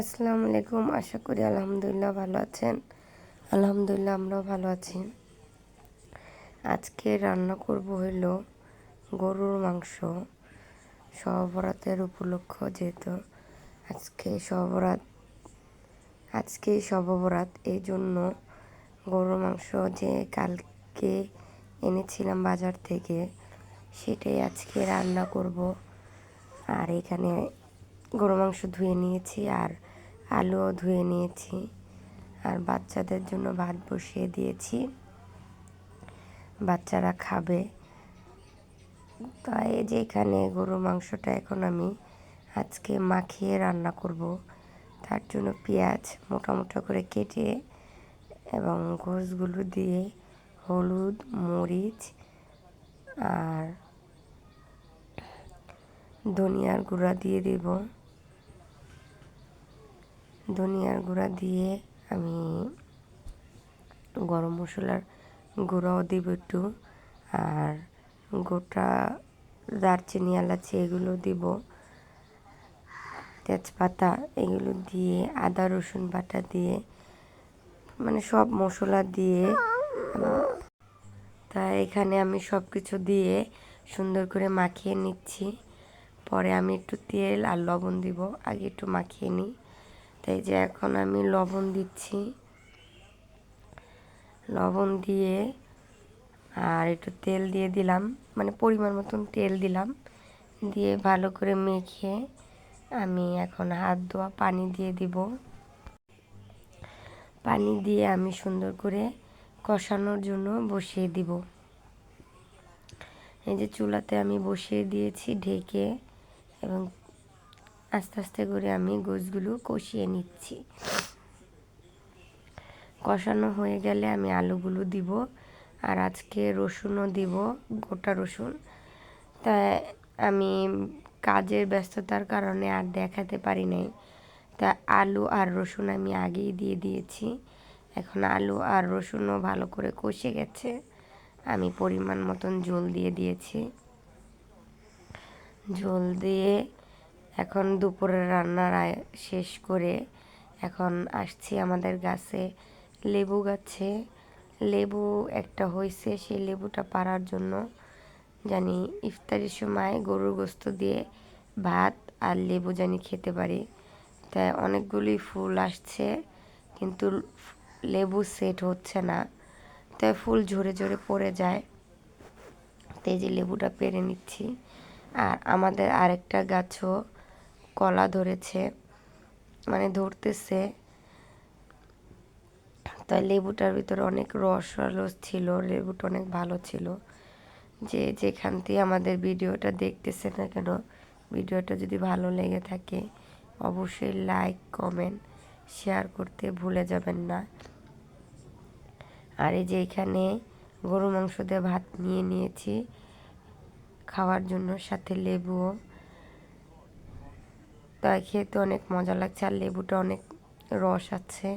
আসসালামু আলাইকুম। আশা করি আলহামদুলিল্লাহ ভালো আছেন। আলহামদুলিল্লাহ আমরাও ভালো আছি। আজকে রান্না করব হইল গরুর মাংস। সহবরাতের উপলক্ষ যেহেতু আজকে সহবরাত আজকে সহবরাত, এই জন্য গরুর মাংস যে কালকে এনেছিলাম বাজার থেকে, সেটাই আজকে রান্না করব। আর এখানে গরু মাংস ধুয়ে নিয়েছি আর আলুও ধুয়ে নিয়েছি আর বাচ্চাদের জন্য ভাত বসিয়ে দিয়েছি। বাচ্চারা খাবে। তাই যে এখানে গরুর মাংসটা এখন আমি আজকে মাখিয়ে রান্না করব। তার জন্য পেঁয়াজ মোটা করে কেটে এবং গোসগুলো দিয়ে হলুদ, মরিচ আর ধনিয়ার গুঁড়া দিয়ে দেব। ধনিয়ার গুঁড়া দিয়ে আমি গরম মশলার গুঁড়াও দিব একটু, আর গোটা দারচিনি, এলাচি এগুলো দিব, তেজপাতা এগুলো দিয়ে, আদা, রসুন বাটা দিয়ে মানে সব মশলা দিয়ে, তা এখানে আমি সব কিছু দিয়ে সুন্দর করে মাখিয়ে নিচ্ছি। পরে আমি একটু তেল আর লবণ দিব, আগে একটু মাখিয়ে নিই। তাই যে এখন আমি লবণ দিচ্ছি। লবণ দিয়ে আর একটু তেল দিয়ে দিলাম মানে পরিমাণ মতন তেল দিলাম। দিয়ে ভালো করে মেখে আমি এখন হাত ধোয়া পানি দিয়ে দিব। পানি দিয়ে আমি সুন্দর করে কষানোর জন্য বসিয়ে দিব। এই যে চুলাতে আমি বসিয়ে দিয়েছি ঢেকে এবং আস্তে আস্তে করে আমি গোছগুলো কষিয়ে নিচ্ছি। কষানো হয়ে গেলে আমি আলুগুলো দিব আর আজকে রসুনও দিব, গোটা রসুন। তা আমি কাজের ব্যস্ততার কারণে আর দেখাতে পারি নাই। তা আলু আর রসুন আমি আগেই দিয়ে দিয়েছি। এখন আলু আর রসুনও ভালো করে কষে গেছে। আমি পরিমাণ মতন জল দিয়ে দিয়েছি। জল দিয়ে এখন দুপুরের রান্নার শেষ করে এখন আসছি আমাদের গাছে লেবু গাছে। লেবু একটা হয়েছে সেই লেবুটা পাড়ার জন্য। জানি ইফতারির সময় গরুর গোস্ত দিয়ে ভাত আর লেবু জানি খেতে পারি। তাই অনেকগুলি ফুল আসছে, কিন্তু লেবু সেট হচ্ছে না। তাই ফুল ঝরে ঝরে পড়ে যায়। তাই যে লেবুটা পেরে নিচ্ছি। আর আমাদের আরেকটা গাছও কলা ধরেছে মানে ধরতেছে। তাই লেবুটার ভিতরে অনেক রস রস ছিল, লেবুটা অনেক ভালো ছিল। যে যেখান থেকে আমাদের ভিডিওটা দেখতেছে না কেন, ভিডিওটা যদি ভালো লেগে থাকে, অবশ্যই লাইক, কমেন্ট, শেয়ার করতে ভুলে যাবেন না। আর এই যে এখানে গরু মাংস দিয়ে ভাত নিয়ে নিয়েছি, খাওয়ার জন্য সাথে লেবুও। তাই খেতে অনেক মজা লাগছে, আর লেবুটা অনেক রস আছে,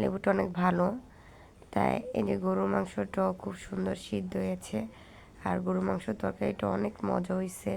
লেবুটা অনেক ভালো। তাই এই যে গরুর মাংসটাও খুব সুন্দর সিদ্ধ হয়েছে, আর গরুর মাংস তরকারিটা অনেক মজা হয়েছে